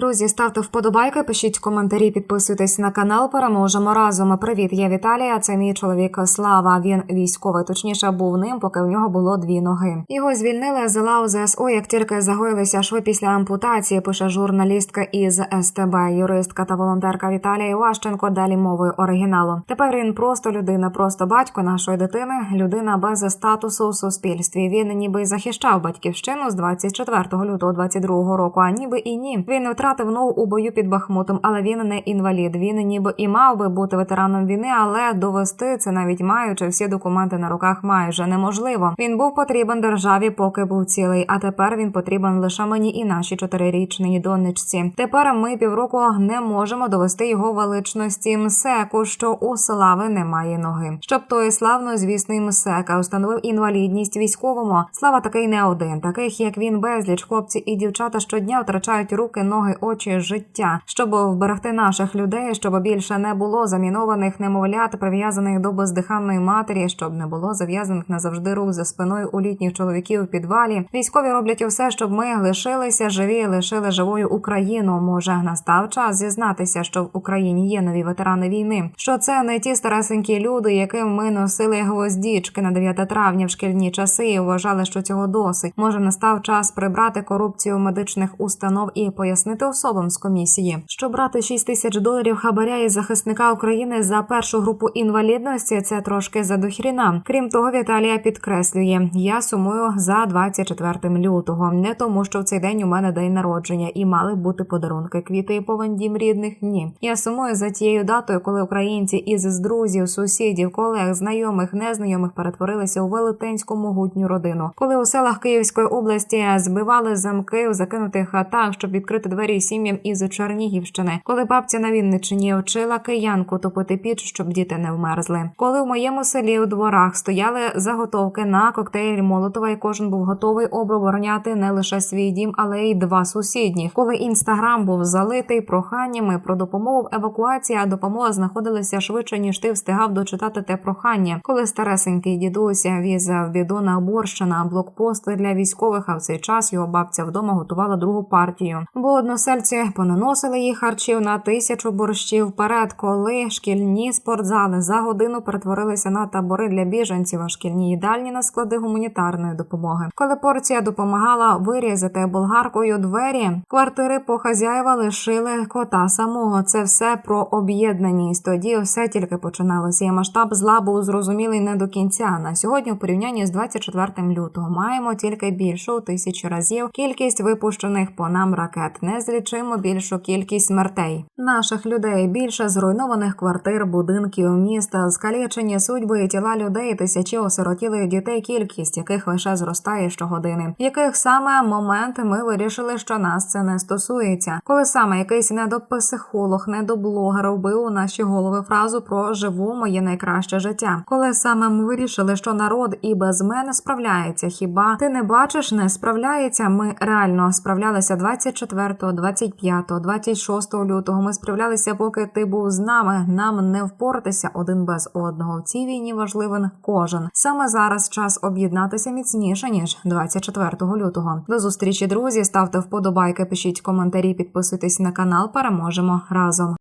Друзі, ставте вподобайки, пишіть коментарі, підписуйтесь на канал. Переможемо разом. Привіт, я Віталія. Це мій чоловік Слава. Він військовий, точніше був ним, поки в нього було дві ноги. Його звільнили з лав ЗСО, як тільки загоїлися шви після ампутації. Пише журналістка із СТБ, юристка та волонтерка Віталія Іващенко. Далі мовою оригіналу. Тепер він просто людина, просто батько нашої дитини, людина без статусу у суспільстві. Він ніби захищав батьківщину з 24 лютого 22 року, а ніби і ні. Він не втратив ногу у бою під Бахмутом, але він не інвалід. Він ніби і мав би бути ветераном війни, але довести це навіть маючи всі документи на руках майже неможливо. Він був потрібен державі, поки був цілий. А тепер він потрібен лише мені і нашій чотирирічній донечці. Тепер ми півроку не можемо довести його величності МСЕКу, що у слави немає ноги. Щоб той славно звісний МСЕКа установив інвалідність військовому. Слава такий не один, таких як він безліч хлопці і дівчата щодня втрачають руки, ноги, очі, життя, щоб вберегти наших людей, щоб більше не було замінованих немовлят, прив'язаних до бездиханної матері, щоб не було зав'язаних назавжди рук за спиною у літніх чоловіків у підвалі. Військові роблять усе, щоб ми лишилися живі, лишили живою Україну. Може, настав час зізнатися, що в Україні є нові ветерани війни. Що це не ті старесенькі люди, яким ми носили гвоздічки на 9 травня в шкільні часи і вважали, що цього досить. Може, настав час прибрати корупцію медичних установ і пояснити особам з комісії, що брати 6 тисяч доларів хабаря із захисника України за першу групу інвалідності це трошки задохріна. Крім того, Віталія підкреслює: я сумую за 24 лютого, не тому, що в цей день у мене день народження і мали бути подарунки, квіти і повен рідних. Ні, я сумую за тією датою, коли українці із друзів, сусідів, колег, знайомих, незнайомих перетворилися у велетенську могутню родину. Коли у селах Київської області збивали замки у закинутих хатах, щоб відкрити двері сім'ям із Чернігівщини, коли бабця на Вінниччині вчила киянку топити піч, щоб діти не вмерзли. Коли в моєму селі у дворах стояли заготовки на коктейль Молотова, і кожен був готовий обороняти не лише свій дім, але й два сусідні. Коли інстаграм був залитий проханнями про допомогу в евакуації, а допомога знаходилася швидше ніж ти встигав дочитати те прохання. Коли старесенький дідуся віз в біду на борщ на блокпости для військових, а в цей час його бабця вдома готувала другу партію. Бо односельці понаносили їй харчів на тисячу борщів вперед, коли шкільні спортзали за годину перетворилися на табори для біженців, а шкільні їдальні на склади гуманітарної допомоги. Коли порція допомагала вирізати болгаркою двері, квартири по хазяєва лишили кота самого. Це все про об'єднаність. Тоді все тільки починалося. І масштаб зла був зрозумілий не до кінця. На сьогодні, у порівнянні з 24 лютого, маємо тільки більшу тисячі разів кількість випущених по нам ракет. Незлічимо більшу кількість смертей наших людей. Більше зруйнованих квартир, будинків, міста, скалічені судьби і тіла людей, тисячі осиротілих дітей, кількість яких лише зростає щогодини. Яких саме момент ми вирішили, що нас це не стосується, коли саме якийсь недопсихолог, недоблогер вбив у наші голови фразу про живу моє найкраще життя. Коли саме ми вирішили, що народ і без мене справляється. Хіба ти не бачиш, не справляється? Ми реально справлялися 24, 25, 26 лютого. Ми справлялися, поки ти був з нами. Нам не впоратися один без одного. В цій війні важливий кожен. Саме зараз час об'єднатися міцніше ніж 24 лютого. До зустрічі, друзі. Ставте вподобайки, пишіть коментарі, підписуйтесь на канал. Переможемо разом.